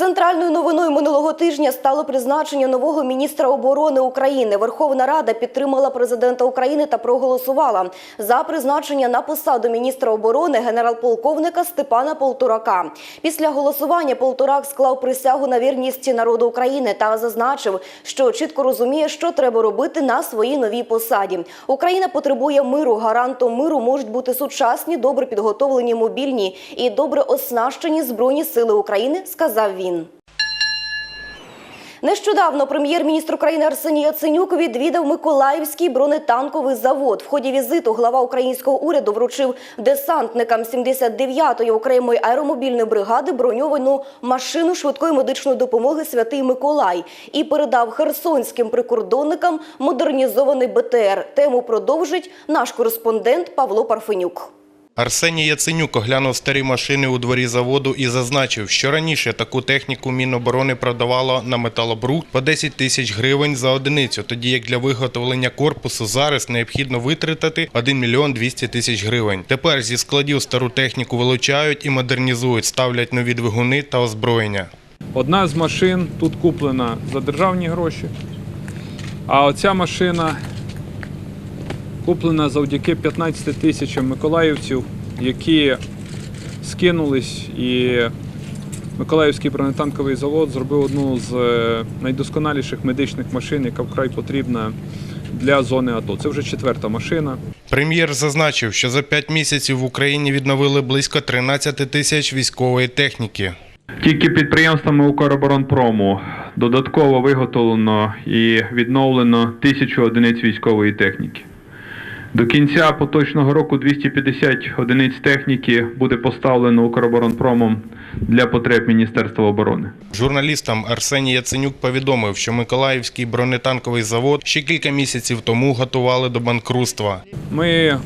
Центральною новиною минулого тижня стало призначення нового міністра оборони України. Верховна Рада підтримала президента України та проголосувала за призначення на посаду міністра оборони генерал-полковника Степана Полторака. Після голосування Полторак склав присягу на вірність народу України та зазначив, що чітко розуміє, що треба робити на своїй новій посаді. Україна потребує миру. Гарантом миру можуть бути сучасні, добре підготовлені, мобільні і добре оснащені збройні сили України, сказав він. Нещодавно прем'єр-міністр України Арсеній Яценюк відвідав Миколаївський бронетанковий завод. В ході візиту глава українського уряду вручив десантникам 79-ї окремої аеромобільної бригади броньовану машину швидкої медичної допомоги Святий Миколай і передав херсонським прикордонникам модернізований БТР. Тему продовжить наш кореспондент Павло Парфенюк. Арсеній Яценюк оглянув старі машини у дворі заводу і зазначив, що раніше таку техніку Міноборони продавало на металобрухт по 10 тисяч гривень за одиницю, тоді як для виготовлення корпусу зараз необхідно витратити 1 мільйон 200 тисяч гривень. Тепер зі складів стару техніку вилучають і модернізують, ставлять нові двигуни та озброєння. Одна з машин тут куплена за державні гроші, а оця машина куплена завдяки 15 тисячам миколаївців, які скинулись і Миколаївський бронетанковий завод зробив одну з е, найдосконаліших медичних машин, яка вкрай потрібна для зони АТО. Це вже четверта машина. Прем'єр зазначив, що за 5 місяців в Україні відновили близько 13 тисяч військової техніки. Тільки підприємствами Укроборонпрому додатково виготовлено і відновлено тисячу одиниць військової техніки. До кінця поточного року 250 одиниць техніки буде поставлено Укроборонпромом для потреб Міністерства оборони. Журналістам Арсеній Яценюк повідомив, що Миколаївський бронетанковий завод ще кілька місяців тому готували до банкрутства. Ми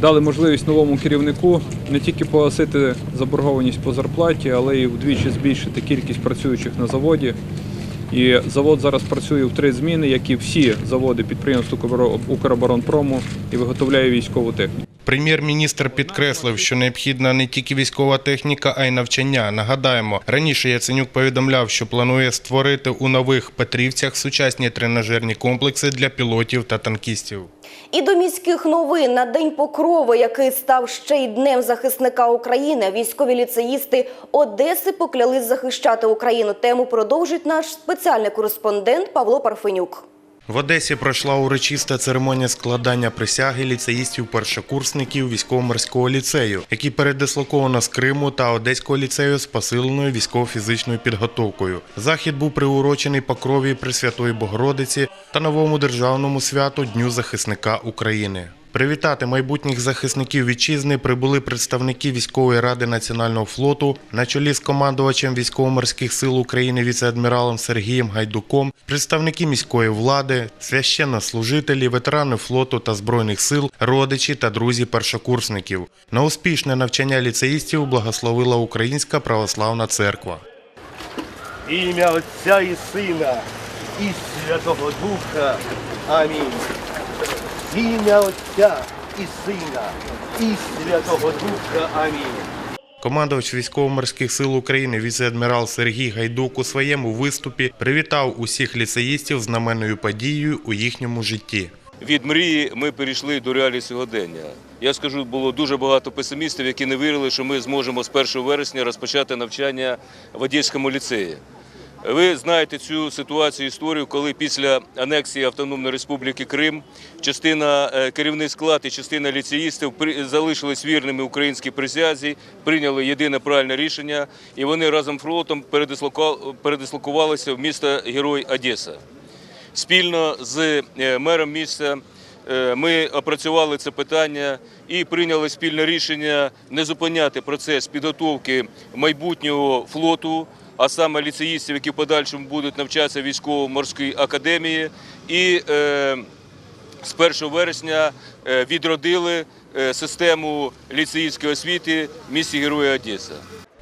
дали можливість новому керівнику не тільки погасити заборгованість по зарплаті, але й вдвічі збільшити кількість працюючих на заводі. І завод зараз працює в три зміни, як і всі заводи підприємств Укроборо- Укроборонпрому і виготовляє військову техніку. Прем'єр-міністр підкреслив, що необхідна не тільки військова техніка, а й навчання. Нагадаємо, раніше Яценюк повідомляв, що планує створити у нових Петрівцях сучасні тренажерні комплекси для пілотів та танкістів. І до міських новин на День Покрови, який став ще й днем захисника України, військові ліцеїсти Одеси поклялись захищати Україну. Тему продовжить наш спеціальний кореспондент Павло Парфенюк. В Одесі пройшла урочиста церемонія складання присяги ліцеїстів-першокурсників військово-морського ліцею, які передислоковано з Криму та Одеського ліцею з посиленою військово-фізичною підготовкою. Захід був приурочений покрові Пресвятої Богородиці та новому державному святу Дню захисника України. Привітати майбутніх захисників вітчизни прибули представники військової ради національного флоту на чолі з командувачем військово-морських сил України віце-адміралом Сергієм Гайдуком, представники міської влади, священнослужителі, ветерани флоту та збройних сил, родичі та друзі першокурсників. На успішне навчання ліцеїстів благословила Українська православна церква. Ім'я Отця і Сина і Святого Духа. Амінь. Ім'я Отця і Сина і Святого Духа. Амінь. Командувач військово-морських сил України віце-адмірал Сергій Гайдук у своєму виступі привітав усіх ліцеїстів знаменною подією у їхньому житті. від мрії ми перейшли до реалій сьогодення. Я скажу, було дуже багато песимістів, які не вірили, що ми зможемо з 1 вересня розпочати навчання в Одеському ліцеї. Ви знаєте цю ситуацію, історію, коли після анексії Автономної Республіки Крим частина е, керівний склад і частина ліцеїстів залишились вірними українській присязі, прийняли єдине правильне рішення, і вони разом флотом передислокувалися в місто Герой Одеса. Спільно з е, мером міста е, ми опрацювали це питання і прийняли спільне рішення не зупиняти процес підготовки майбутнього флоту, а саме ліцеїстів, які в подальшому будуть навчатися військово-морській академії. І е, з 1 вересня е, відродили е, систему ліцеїстської освіти в місті Героя Одеса.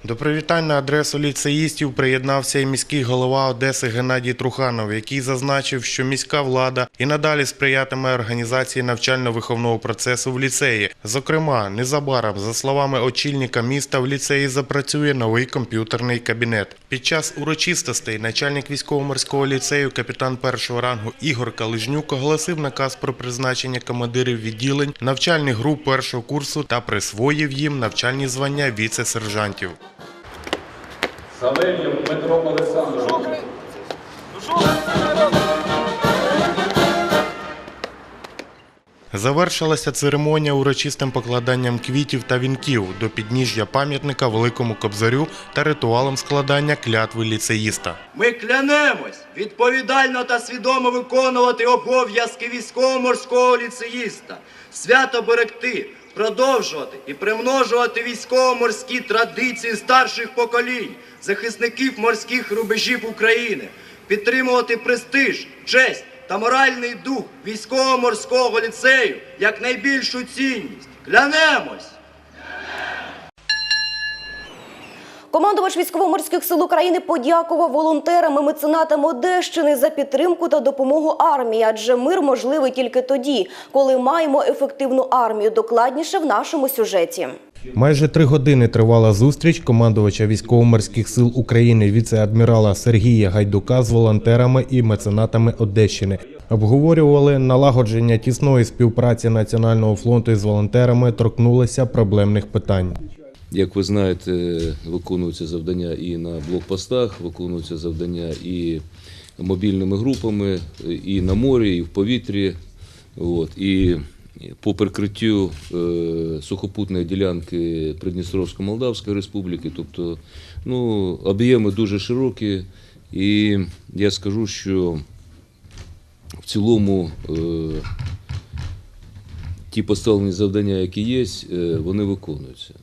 До привітань на адресу ліцеїстів приєднався і міський голова Одеси Геннадій Труханов, який зазначив, що міська влада і надалі сприятиме організації навчально-виховного процесу в ліцеї. Зокрема, незабаром, за словами очільника міста, в ліцеї запрацює новий комп'ютерний кабінет. Під час урочистостей начальник військово-морського ліцею, капітан першого рангу Ігор Калижнюк оголосив наказ про призначення командирів відділень навчальних груп першого курсу та присвоїв їм навчальні звання віце-сержантів. Савельєв Дмитро Олександрович. Завершилася церемонія урочистим покладанням квітів та вінків до підніжжя пам'ятника Великому Кобзарю та ритуалом складання клятви ліцеїста. Ми клянемось відповідально та свідомо виконувати обов'язки військово-морського ліцеїста, свято берегти, продовжувати і примножувати військово-морські традиції старших поколінь, захисників морських рубежів України, підтримувати престиж, честь та моральний дух військово-морського ліцею як найбільшу цінність. Клянемось! Командувач військово-морських сил України подякував волонтерам і меценатам Одещини за підтримку та допомогу армії, адже мир можливий тільки тоді, коли маємо ефективну армію. Докладніше в нашому сюжеті. Майже три години тривала зустріч командувача військово-морських сил України віце-адмірала Сергія Гайдука з волонтерами і меценатами Одещини. Обговорювали налагодження тісної співпраці Національного фронту із волонтерами, торкнулися проблемних питань. Як ви знаєте, виконуються завдання і на блокпостах, виконуються завдання і мобільними групами, і на морі, і в повітрі. От, і по прикриттю е, сухопутної ділянки Придністровсько-Молдавської республіки. Тобто ну, об'єми дуже широкі, і я скажу, що в цілому е, ті поставлені завдання, які є, е, вони виконуються.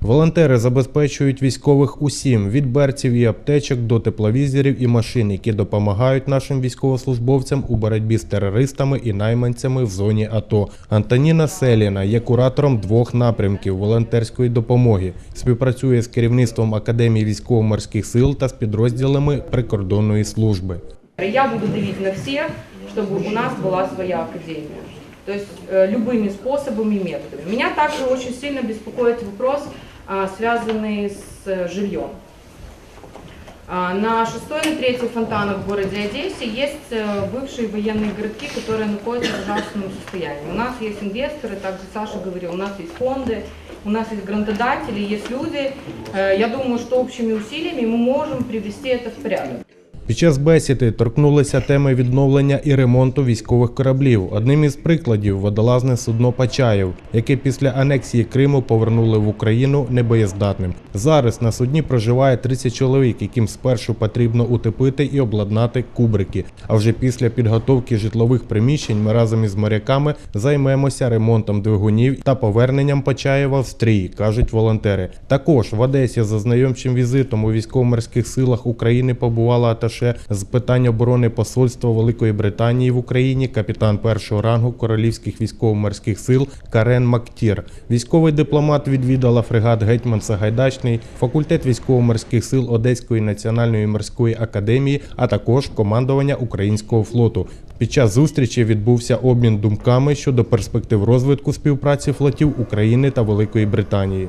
Волонтери забезпечують військових усім від берців і аптечок до тепловізорів і машин, які допомагають нашим військовослужбовцям у боротьбі з терористами і найманцями в зоні АТО. Антоніна Селіна є куратором двох напрямків волонтерської допомоги. Співпрацює з керівництвом Академії військово-морських сил та з підрозділами прикордонної служби. Я буду давить на всех, чтобы у нас была своя академия. То есть э, любыми способами и методами. Меня также очень сильно беспокоит вопрос, а, связанный с э, жильем. А, На 6 и 3 фонтанах в городе Одессе есть э, бывшие военные городки, которые находятся в ужасном состоянии. У нас есть инвесторы, также Саша говорил, у нас есть фонды, у нас есть грантодатели, есть люди. Я думаю, что общими усилиями мы можем привести это в порядок. Під час бесіди торкнулися теми відновлення і ремонту військових кораблів. Одним із прикладів водолазне судно Пачаєв, яке після анексії Криму повернули в Україну небоєздатним. Зараз на судні проживає 30 чоловік, яким спершу потрібно утепити і обладнати кубрики. А вже після підготовки житлових приміщень ми разом із моряками займемося ремонтом двигунів та поверненням Почаєва в стрій, кажуть волонтери. Також в Одесі за знайомчим візитом у військово-морських силах України побувала аташе з питань оборони посольства Великої Британії в Україні, капітан першого рангу королівських військово-морських сил Карен Мактір. Військовий дипломат відвідала фрегат Гетьман Сагайдачний, факультет військово-морських сил Одеської національної морської академії, а також командування українського флоту. Під час зустрічі відбувся обмін думками щодо перспектив розвитку співпраці флотів України та Великої Британії.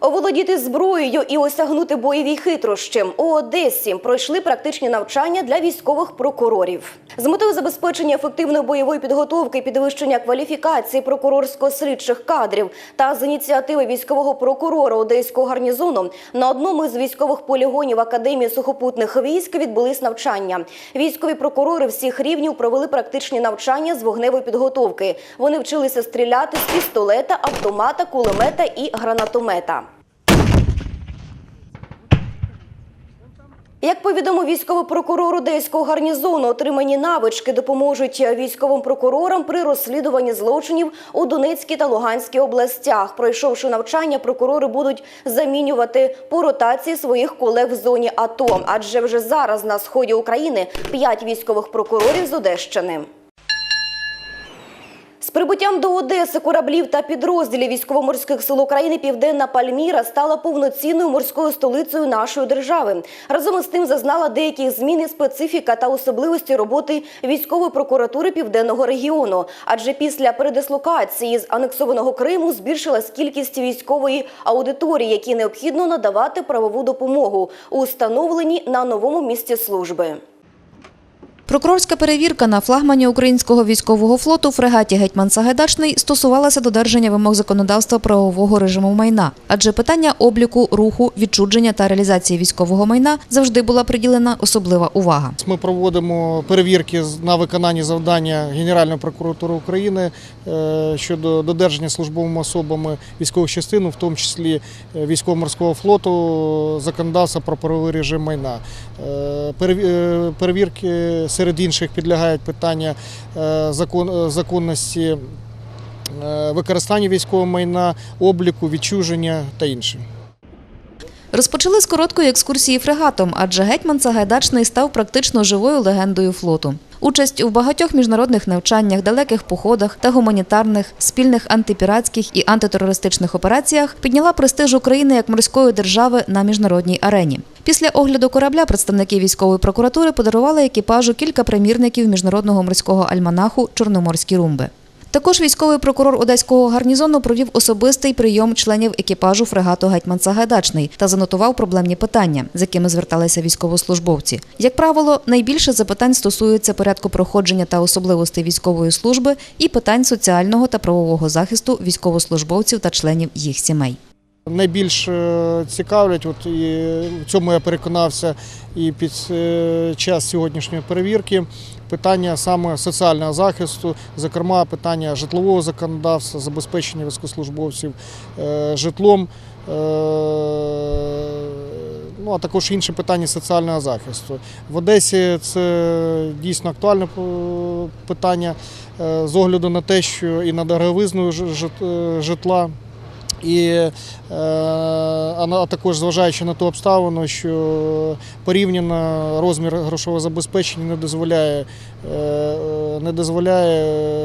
Оволодіти зброєю і осягнути бойові хитрощі у Одесі пройшли практичні навчання для військових прокурорів з метою забезпечення ефективної бойової підготовки, підвищення кваліфікації прокурорсько-слідчих кадрів та з ініціативи військового прокурора одеського гарнізону на одному із військових полігонів Академії сухопутних військ відбулись навчання. Військові прокурори всіх рівнів провели практичні навчання з вогневої підготовки. Вони вчилися стріляти з пістолета, автомата, кулемета і гранатомета. Як повідомив військовий прокурор Одеського гарнізону, отримані навички допоможуть військовим прокурорам при розслідуванні злочинів у Донецькій та Луганській областях. Пройшовши навчання, прокурори будуть замінювати по ротації своїх колег в зоні АТО. Адже вже зараз на сході України п'ять військових прокурорів з Одещини. Прибуттям до Одеси кораблів та підрозділів військово-морських сил України Південна Пальміра стала повноцінною морською столицею нашої держави. Разом із тим зазнала деяких змін і специфіка та особливості роботи військової прокуратури південного регіону. Адже після передислокації з анексованого Криму збільшилась кількість військової аудиторії, які необхідно надавати правову допомогу у встановленні на новому місці служби. Прокурорська перевірка на флагмані українського військового флоту фрегаті Гетьман Сагайдачний стосувалася додержання вимог законодавства правового режиму майна, адже питання обліку, руху, відчудження та реалізації військового майна завжди була приділена особлива увага. Ми проводимо перевірки на виконання завдання Генеральної прокуратури України е, щодо додержання службовими особами військових частин, в тому числі е, військово-морського флоту, законодавства про правовий режим майна. Е, е, Перевірки серед інших підлягають питання е, закон- законності використання військового майна, обліку, відчуження та інше. Розпочали з короткої екскурсії фрегатом, адже гетьман Сагайдачний став практично живою легендою флоту. Участь у багатьох міжнародних навчаннях, далеких походах та гуманітарних, спільних антипіратських і антитерористичних операціях підняла престиж України як морської держави на міжнародній арені. Після огляду корабля представники військової прокуратури подарували екіпажу кілька примірників міжнародного морського альманаху Чорноморські румби. Також військовий прокурор Одеського гарнізону провів особистий прийом членів екіпажу фрегату Гетьман Сагайдачний та занотував проблемні питання, з якими зверталися військовослужбовці. Як правило, найбільше запитань стосуються порядку проходження та особливостей військової служби і питань соціального та правового захисту військовослужбовців та членів їх сімей. Найбільш е, цікавлять, от і в цьому я переконався і під е, час сьогоднішньої перевірки. Питання саме соціального захисту, зокрема питання житлового законодавства, забезпечення військовослужбовців е, житлом, е, ну а також інші питання соціального захисту. В Одесі це дійсно актуальне е, питання з огляду на те, що і на дороговизну житла. І е, а також зважаючи на ту обставину, що порівняно розмір грошового забезпечення не дозволяє, е, е, не дозволяє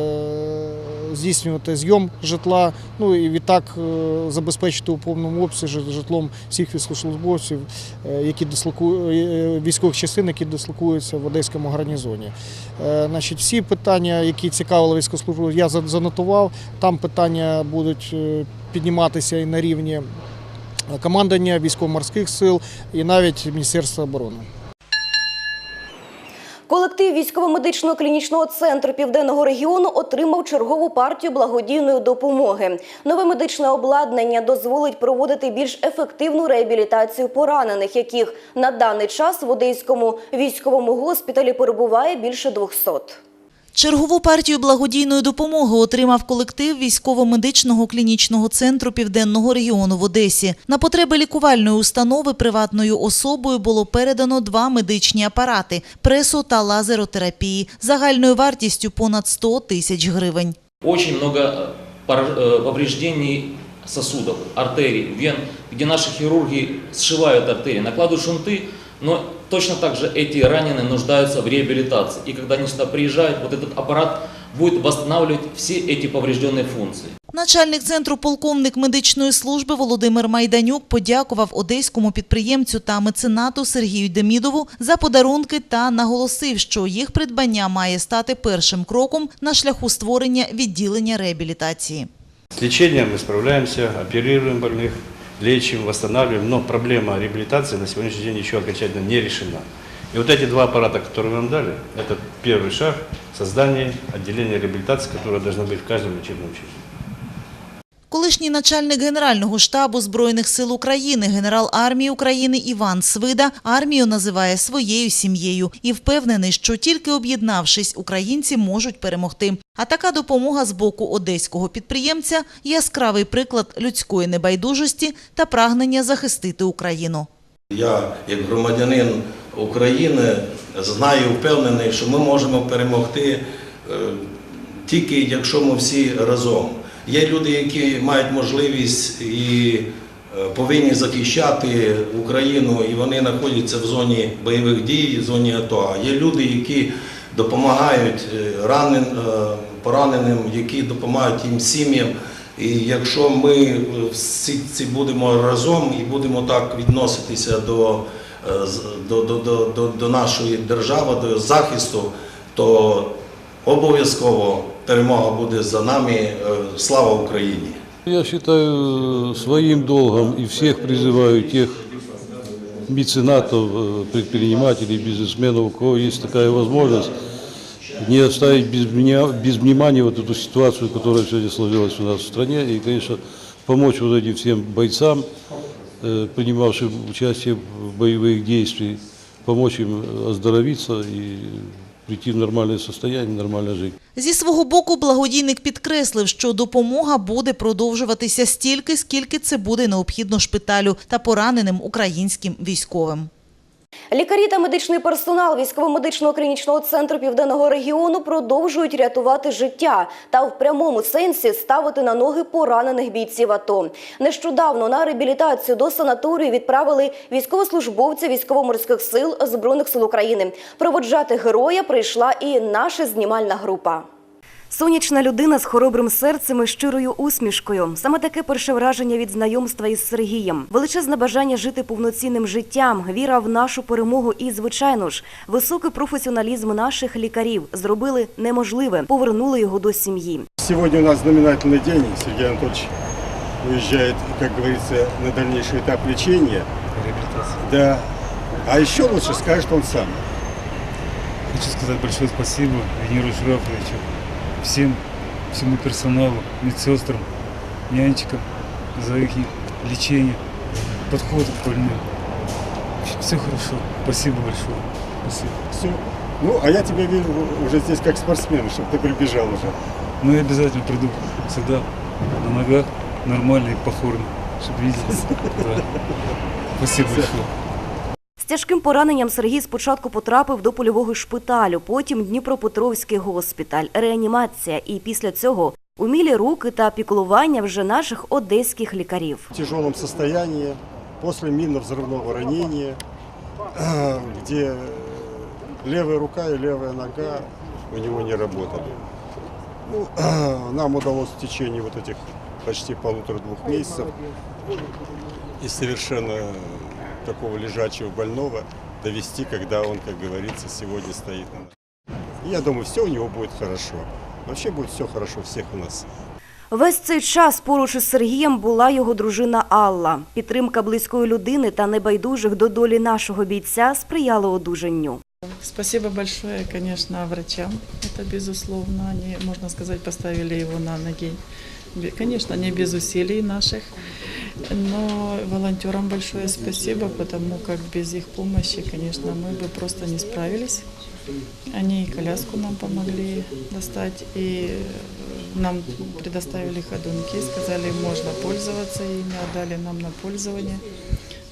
здійснювати зйом житла, ну і відтак забезпечити у повному обсязі житлом всіх військовослужбовців, які дислоку... е, військових частин, які дислокуються в одеському гарнізоні. Значить, всі питання, які цікавили військовослужбовців, я занотував. Там питання будуть підніматися і на рівні командування військово-морських сил і навіть Міністерства оборони. Колектив військово-медичного клінічного центру південного регіону отримав чергову партію благодійної допомоги. Нове медичне обладнання дозволить проводити більш ефективну реабілітацію поранених, яких на даний час в Одеському військовому госпіталі перебуває більше 200. Чергову партію благодійної допомоги отримав колектив військово-медичного клінічного центру Південного регіону в Одесі. На потреби лікувальної установи приватною особою було передано два медичні апарати – пресо та лазеротерапії загальною вартістю понад 100 тисяч гривень. Очень много э, пор- э, повреждений сосудов, артерий, вен, где наши хирурги сшивают артерии, накладывают шунты, но точно так же эти раненые нуждаются в реабилитации. И когда они сюда приезжают, вот этот аппарат будет восстанавливать все эти поврежденные функции. Начальник центру полковник медичної служби Володимир Майданюк подякував одеському підприємцю та меценату Сергію Демідову за подарунки та наголосив, що їх придбання має стати першим кроком на шляху створення відділення реабілітації. С лечением мы справляемся, оперируем больных, Лечим, восстанавливаем, но проблема реабилитации на сегодняшний день еще окончательно не решена. И вот эти два аппарата, которые нам дали, это первый шаг в создании отделения реабилитации, которое должно быть в каждом лечебном учреждении. Колишній начальник Генерального штабу Збройних сил України, генерал армії України Іван Свида армію називає своєю сім'єю і впевнений, що тільки об'єднавшись, українці можуть перемогти. А така допомога з боку одеського підприємця – яскравий приклад людської небайдужості та прагнення захистити Україну. Я, як громадянин України, знаю, впевнений, що ми можемо перемогти е, тільки якщо ми всі разом. Є люди, які мають можливість і е, повинні захищати Україну, і вони знаходяться в зоні бойових дій, в зоні АТО. А є люди, які допомагають е, ранен, е, пораненим, які допомагають їм сім'ям. І якщо ми всі ці будемо разом і будемо так відноситися до, до, до, до, до нашої держави, до захисту, то обов'язково перемога буде за нами. Слава Україні! Я считаю э, своим долгом и всех призываю, тех меценатов, э, предпринимателей, бизнесменов, у кого есть такая возможность, не оставить без, без внимания вот эту ситуацию, которая сегодня сложилась у нас в стране, и, конечно, помочь вот этим всем бойцам, э, принимавшим участие в боевых действиях, помочь им оздоровиться и прийти в нормальное состояние, нормально жить. Зі свого боку, благодійник підкреслив, що допомога буде продовжуватися стільки, скільки це буде необхідно шпиталю та пораненим українським військовим. Лікарі та медичний персонал військово-медичного клінічного центру південного регіону продовжують рятувати життя та в прямому сенсі ставити на ноги поранених бійців АТО. Нещодавно на реабілітацію до санаторію відправили військовослужбовця військово-морських сил збройних сил України. Проводжати героя прийшла і наша знімальна група. Сонячна людина з хоробрим серцем і щирою усмішкою. Саме таке перше враження від знайомства із Сергієм. Величезне бажання жити повноцінним життям, віра в нашу перемогу і, звичайно ж, високий професіоналізм наших лікарів зробили неможливе, повернули його до сім'ї. Сегодня у нас знаменательный день. Сергей Анатольевич уезжает, как говорится, на дальнейший этап лечения. Да. А еще лучше скажет он сам. Хочу сказать большое спасибо Венеру Жирафовичу, всем, всему персоналу, медсестрам, нянечкам за их лечение, подход к больным. Все хорошо. Спасибо большое. Спасибо. Все. Ну, а я тебя вижу уже здесь как спортсмен, чтобы ты прибежал уже. Ну и обязательно приду всегда на ногах, нормально и по форме, чтобы видеть. Да. Спасибо большое. Тяжким пораненням Сергій спочатку потрапив до польового шпиталю, потім Дніпропетровський госпіталь, реанімація. І після цього умілі руки та піклування вже наших одеських лікарів. В тяжелом состоянии, после минно-взрывного ранения, где левая рука и левая нога у него не работали. Ну, нам удалось в течение вот этих почти полутора-двух месяцев из совершенно такого лежачего больного довести, когда он, как говорится, сегодня стоит на. Я думаю, все у него будет хорошо. Вообще будет все хорошо у всех у нас. Весь цей час поруч із Сергієм була його дружина Алла. Підтримка близької людини та небайдужих до долі нашого бійця сприяла одужанню. Спасибо большое, конечно, врачам. Это безусловно. Они, можно сказать, поставили его на ноги. Бе- Конечно, не без усилий наших, но волонтерам большое спасибо, потому как без их помощи, конечно, мы бы просто не справились. Они и коляску нам помогли достать, и нам предоставили ходунки, сказали, можно пользоваться ими, отдали нам на пользование.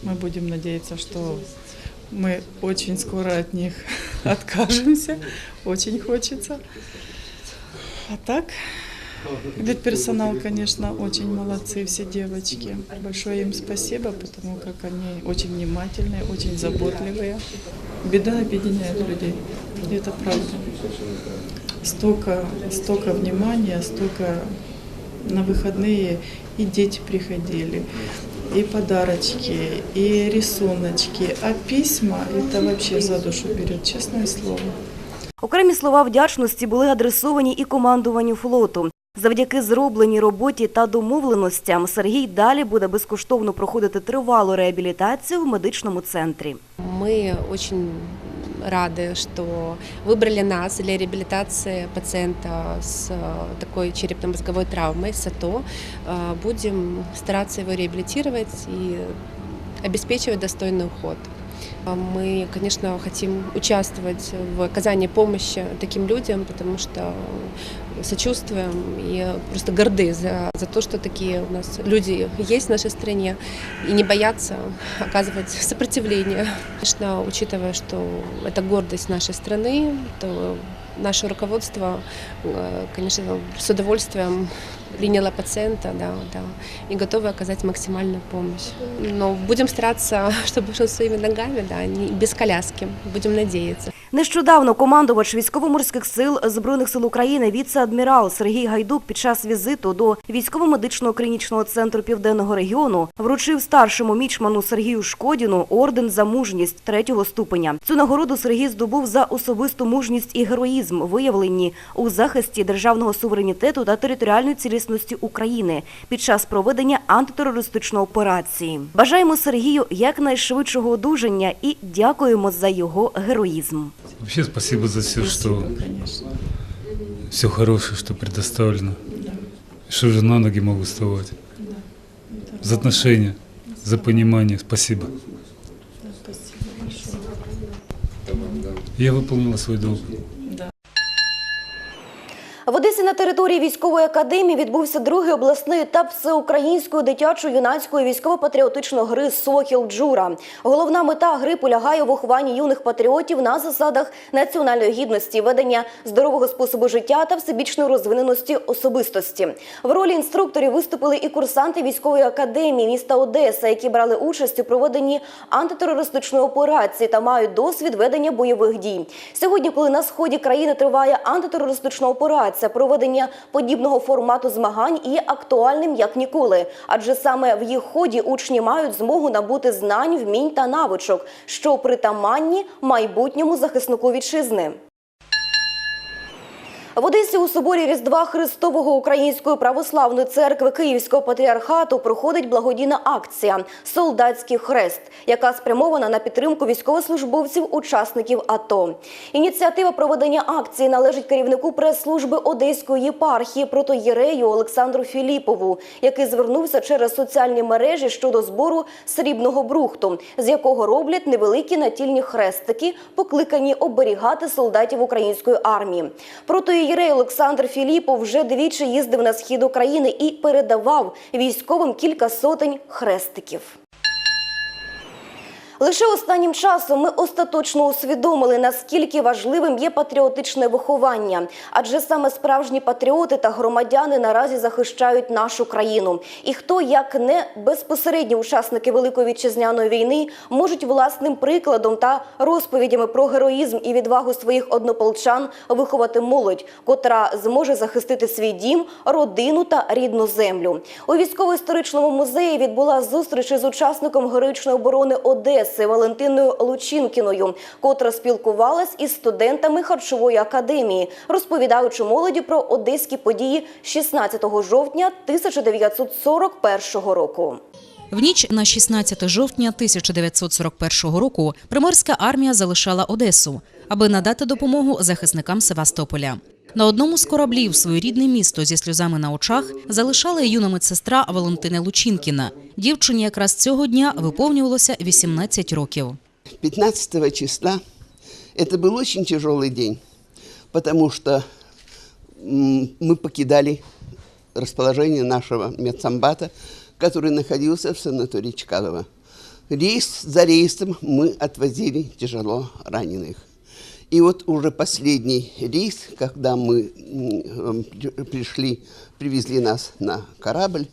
Мы будем надеяться, что мы очень скоро от них откажемся. Очень хочется. А так, медперсонал, конечно, очень молодцы все девочки. Большое им спасибо, потому как они очень внимательные, очень заботливые. Беда объединяет людей. И это правда. Столько, столько внимания, столько на выходные и дети приходили, и подарочки, и рисуночки, а письма это вообще за душу берет, честное слово. Окремі слова вдячності були адресовані і командуванню флоту. Завдяки зробленій роботі та домовленостям Сергій далі буде безкоштовно проходити тривалу реабілітацію в медичному центрі. Мы очень рады, что выбрали нас для реабилитации пациента с э, такой черепно-мозговой травмой, с АТО. Э, Будем стараться его реабилитировать и обеспечивать достойный уход. Э, Мы, конечно, хотим участвовать в оказании помощи таким людям, потому что сочувствуем и просто горды за, за то, что такие у нас люди есть в нашей стране и не боятся оказывать сопротивление. Конечно, учитывая, что это гордость нашей страны, то наше руководство, э, конечно, с удовольствием приняло пациента, да, да, и готовы оказать максимальную помощь. Но будем стараться, чтобы шел своими ногами, да, не без коляски. Будем надеяться. Нещодавно командувач військово-морських сил Збройних сил України віце-адмірал Сергій Гайдук під час візиту до військово-медичного клінічного центру південного регіону вручив старшому мічману Сергію Шкодіну орден за мужність третього ступеня. Цю нагороду Сергій здобув за особисту мужність і героїзм, виявлені у захисті державного суверенітету та територіальної цілісності України під час проведення антитерористичної операції. Бажаємо Сергію якнайшвидшого одужання і дякуємо за його героїзм. Вообще спасибо за все, что все хорошее, что предоставлено. Что уже на ноги могу вставать. За отношения, за понимание. Спасибо. Я выполнила свой долг. В на території військової академії відбувся другий обласний етап всеукраїнської дитячо-юнацької військово-патріотичної гри Сокіл Джура. Головна мета гри полягає у вихованні юних патріотів на засадах національної гідності, ведення здорового способу життя та всебічної розвиненості особистості. В ролі інструкторів виступили і курсанти військової академії міста Одеса, які брали участь у проведенні антитерористичної операції та мають досвід ведення бойових дій. Сьогодні, коли на сході країни триває антитерористична операція, проведення подібного формату змагань є актуальним як ніколи, адже саме в їх ході учні мають змогу набути знань, вмінь та навичок, що притаманні майбутньому захиснику вітчизни. В Одесі у соборі Різдва Христового Української православної церкви Київського патріархату проходить благодійна акція Солдатський хрест, яка спрямована на підтримку військовослужбовців, учасників АТО. Ініціатива проведення акції належить керівнику прес-служби Одеської єпархії протоєрею Олександру Філіпову, який звернувся через соціальні мережі щодо збору срібного брухту, з якого роблять невеликі натільні хрестики, покликані оберігати солдатів української армії. Протоієрей Олександр Філіпов вже двічі їздив на схід України і передавав військовим кілька сотень хрестиків. Лише останнім часом ми остаточно усвідомили, наскільки важливим є патріотичне виховання, адже саме справжні патріоти та громадяни наразі захищають нашу країну. І хто, як не безпосередні учасники Великої вітчизняної війни, можуть власним прикладом та розповідями про героїзм і відвагу своїх однополчан виховати молодь, котра зможе захистити свій дім, родину та рідну землю. У військово-історичному музеї відбула зустріч із учасником героїчної оборони Одеси. Одеси Валентиною Лучинкіною, котра спілкувалась із студентами харчової академії, розповідаючи молоді про одеські події 16 жовтня 1941 року. В ніч на 16 жовтня 1941 року приморська армія залишала Одесу, аби надати допомогу захисникам Севастополя. На одному з кораблів своє рідне місто зі сльозами на очах залишала юна медсестра Валентина Лучинкіна. Дівчині якраз цього дня виповнювалося 18 років. 15 числа это был очень тяжелый день, потому что м, мы покидали расположение нашего медсамбата, который находился в санатории Чкалова. Рейс за рейсом мы отвозили тяжело раненых. И вот уже последний рейс, когда мы м, э, пришли, привезли нас на корабль,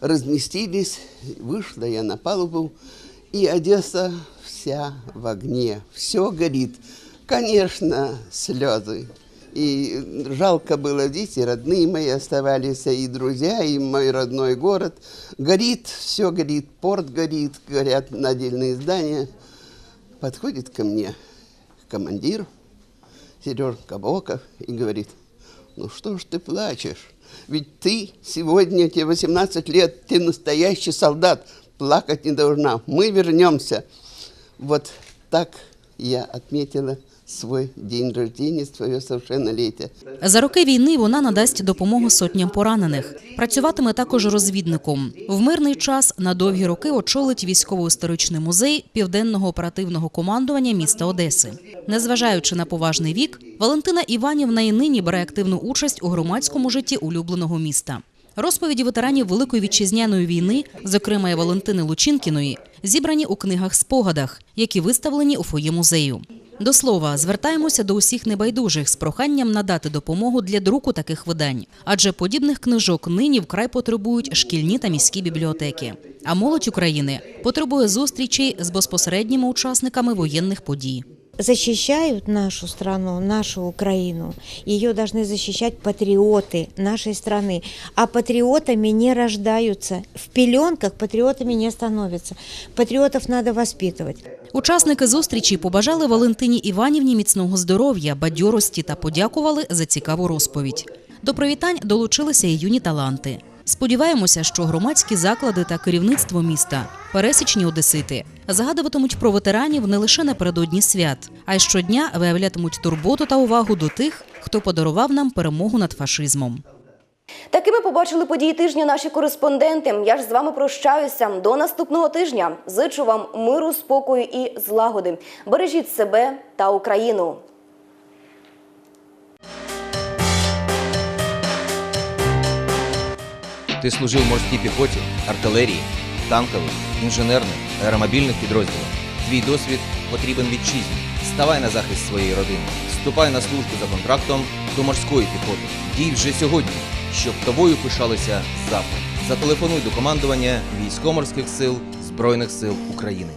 разместились, вышла я на палубу, и Одесса вся в огне, все горит. Конечно, слезы. И жалко было, дети родные мои оставались, и друзья, и мой родной город. Горит, все горит, порт горит, горят отдельные здания. Подходит ко мне командир Сереж Кабоков и говорит, ну что ж ты плачешь? Ведь ты сегодня, тебе 18 лет, ты настоящий солдат, плакать не должна. Мы вернемся. Вот так я отметила свой день рождения, свое совершеннолетие. За роки війни вона надасть допомогу сотням поранених. Працюватиме також розвідником. В мирний час на довгі роки очолить військово-історичний музей південного оперативного командування міста Одеси. Незважаючи на поважний вік, Валентина Іванівна і нині бере активну участь у громадському житті улюбленого міста. Розповіді ветеранів Великої вітчизняної війни, зокрема і Валентини Лучинкіної, зібрані у книгах-спогадах, які виставлені у фоє музею. До слова, звертаємося до усіх небайдужих з проханням надати допомогу для друку таких видань, адже подібних книжок нині вкрай потребують шкільні та міські бібліотеки. А молодь України потребує зустрічей з безпосередніми учасниками воєнних подій защищают нашу страну, нашу Украину. Ее должны защищать патриоты нашей страны. А патриотами не рождаются. В пеленках патриотами не становятся. Патриотов надо воспитывать. Учасники зустрічі побажали Валентині Іванівні міцного здоров'я, бадьорості та подякували за цікаву розповідь. До привітань долучилися і юні таланти. Сподіваємося, що громадські заклади та керівництво міста, пересічні одесити, згадуватимуть про ветеранів не лише напередодні свят, а й щодня виявлятимуть турботу та увагу до тих, хто подарував нам перемогу над фашизмом. Такими побачили події тижня наші кореспонденти. Я ж з вами прощаюся до наступного тижня. Зичу вам миру, спокою і злагоди. Бережіть себе та Україну. Ти служив морській піхоті, артилерії, танкових, інженерних, аеромобільних підрозділах. Твій досвід потрібен вітчизні. Ставай на захист своєї родини. Вступай на службу за контрактом до морської піхоти. Дій вже сьогодні, щоб тобою пишалися завтра. Зателефонуй до командування військово-морських сил Збройних сил України.